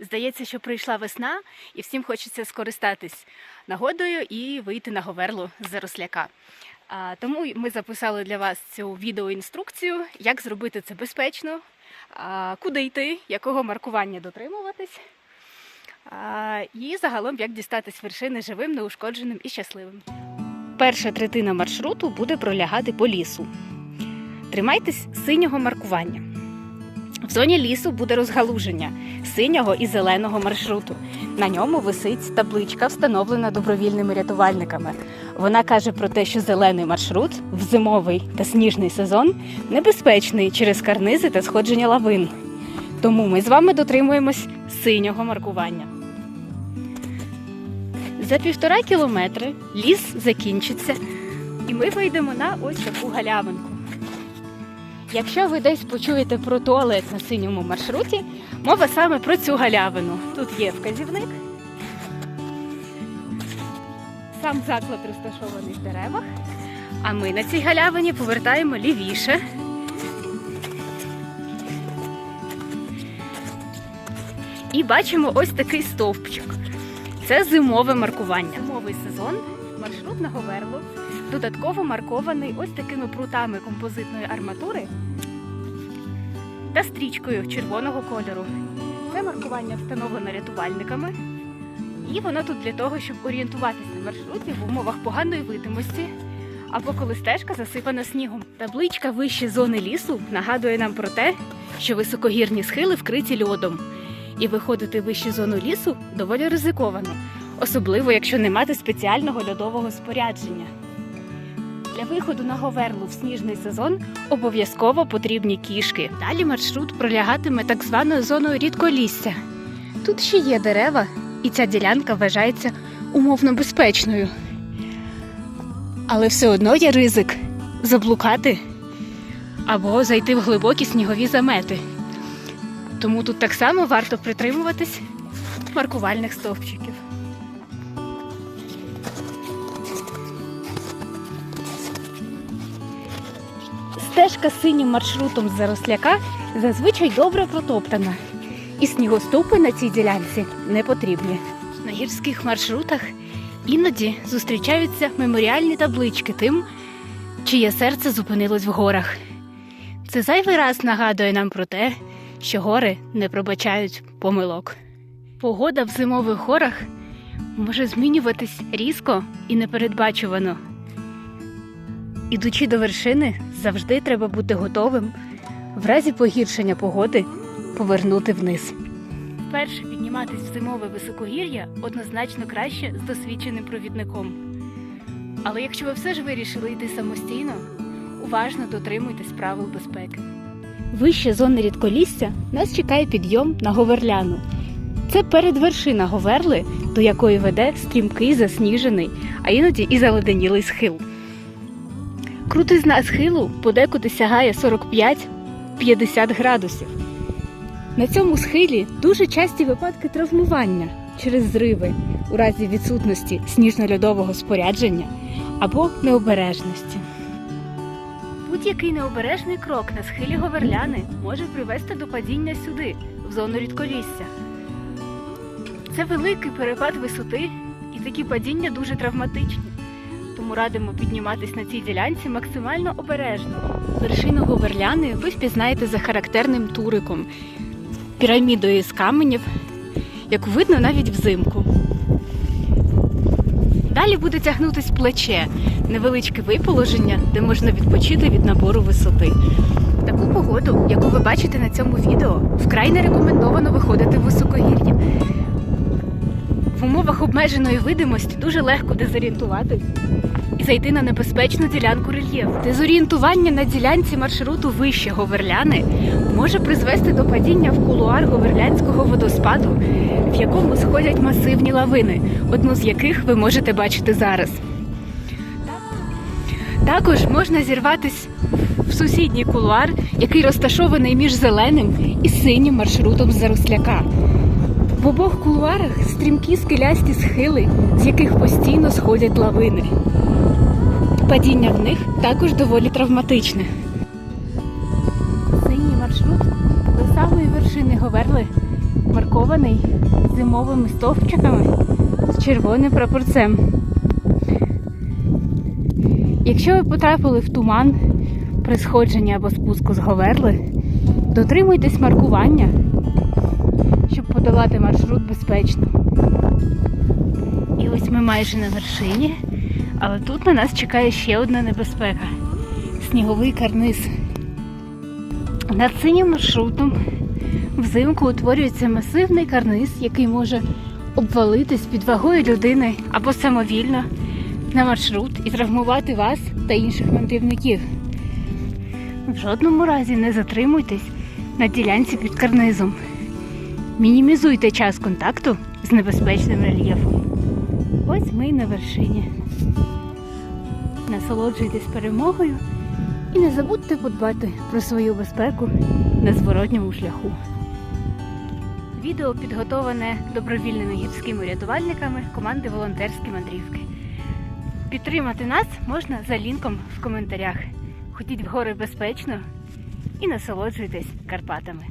Здається, що прийшла весна, і всім хочеться скористатись нагодою і вийти на говерлу з заросляка. А, тому ми записали для вас цю відеоінструкцію, як зробити це безпечно, куди йти, якого маркування дотримуватись. І загалом як дістатись вершини живим, неушкодженим і щасливим. Перша третина маршруту буде пролягати по лісу. Тримайтесь синього маркування. В зоні лісу буде розгалуження синього і зеленого маршруту. На ньому висить табличка, встановлена добровільними рятувальниками. Вона каже про те, що зелений маршрут в зимовий та сніжний сезон небезпечний через карнизи та сходження лавин. Тому ми з вами дотримуємось синього маркування. За півтора кілометри ліс закінчиться, і ми вийдемо на ось таку галявинку. Якщо ви десь почуєте про туалет на синьому маршруті, мова саме про цю галявину. Тут є вказівник. Сам заклад розташований в деревах. А ми на цій галявині повертаємо лівіше. І бачимо ось такий стовпчик. Це зимове маркування. Зимовий сезон, маршрут на Говерлу, додатково маркований ось такими прутами композитної арматури та стрічкою червоного кольору. Це маркування встановлено рятувальниками, і воно тут для того, щоб орієнтуватися на маршруті в умовах поганої видимості або коли стежка засипана снігом. Табличка вище зони лісу нагадує нам про те, що високогірні схили вкриті льодом, і виходити вище зону лісу доволі ризиковано, особливо якщо не мати спеціального льодового спорядження. Для виходу на Говерлу в сніжний сезон обов'язково потрібні кішки. Далі маршрут пролягатиме так званою зоною рідколісся. Тут ще є дерева, і ця ділянка вважається умовно безпечною. Але все одно є ризик заблукати або зайти в глибокі снігові замети. Тому тут так само варто притримуватись маркувальних стовпчиків. Стежка синім маршрутом з заросляка зазвичай добре протоптана, і снігоступи на цій ділянці не потрібні. На гірських маршрутах іноді зустрічаються меморіальні таблички тим, чиє серце зупинилось в горах. Це зайвий раз нагадує нам про те, що гори не пробачають помилок. Погода в зимових горах може змінюватись різко і непередбачувано. Ідучи до вершини, завжди треба бути готовим в разі погіршення погоди повернути вниз. Перше підніматись в зимове високогір'я однозначно краще з досвідченим провідником. Але якщо ви все ж вирішили йти самостійно, уважно дотримуйтесь правил безпеки. Вище зони рідколісся нас чекає підйом на Говерляну. Це передвершина Говерли, до якої веде стрімкий засніжений, а іноді і заледенілий схил. Крутизна схилу подекуди сягає 45-50 градусів. На цьому схилі дуже часті випадки травмування через зриви у разі відсутності сніжно-льодового спорядження або необережності. Будь-який необережний крок на схилі Говерляни може привести до падіння сюди, в зону рідколісся. Це великий перепад висоти, і такі падіння дуже травматичні. Тому радимо підніматись на цій ділянці максимально обережно. Вершину Говерляни ви впізнаєте за характерним туриком, пірамідою з каменів, яку видно навіть взимку. Далі буде тягнутись плече, невеличке виположення, де можна відпочити від набору висоти. Таку погоду, яку ви бачите на цьому відео, вкрай не рекомендовано виходити в високогір'я. В умовах обмеженої видимості дуже легко дезорієнтуватись і зайти на небезпечну ділянку рельєфу. Дезорієнтування на ділянці маршруту вище Говерляни може призвести до падіння в кулуар Говерлянського водоспаду, в якому сходять масивні лавини, одну з яких ви можете бачити зараз. Також можна зірватись в сусідній кулуар, який розташований між зеленим і синім маршрутом з заросляка. В обох кулуарах стрімкі скелясті схили, з яких постійно сходять лавини. Падіння в них також доволі травматичне. Синій маршрут до самої вершини Говерли маркований зимовими стовпчиками з червоним прапорцем. Якщо ви потрапили в туман при сходженні або спуску з Говерли, дотримуйтесь маркування, подолати маршрут безпечно. І ось ми майже на вершині, але тут на нас чекає ще одна небезпека сніговий карниз. Над синім маршрутом взимку утворюється масивний карниз, який може обвалитись під вагою людини або самовільно на маршрут і травмувати вас та інших мандрівників. В жодному разі не затримуйтесь на ділянці під карнизом. Мінімізуйте час контакту з небезпечним рельєфом. Ось ми й на вершині. Насолоджуйтесь перемогою і не забудьте подбати про свою безпеку на зворотньому шляху. Відео підготовлене добровільними гірськими рятувальниками команди Волонтерські мандрівки. Підтримати нас можна за лінком в коментарях. Ходіть в гори безпечно і насолоджуйтесь Карпатами.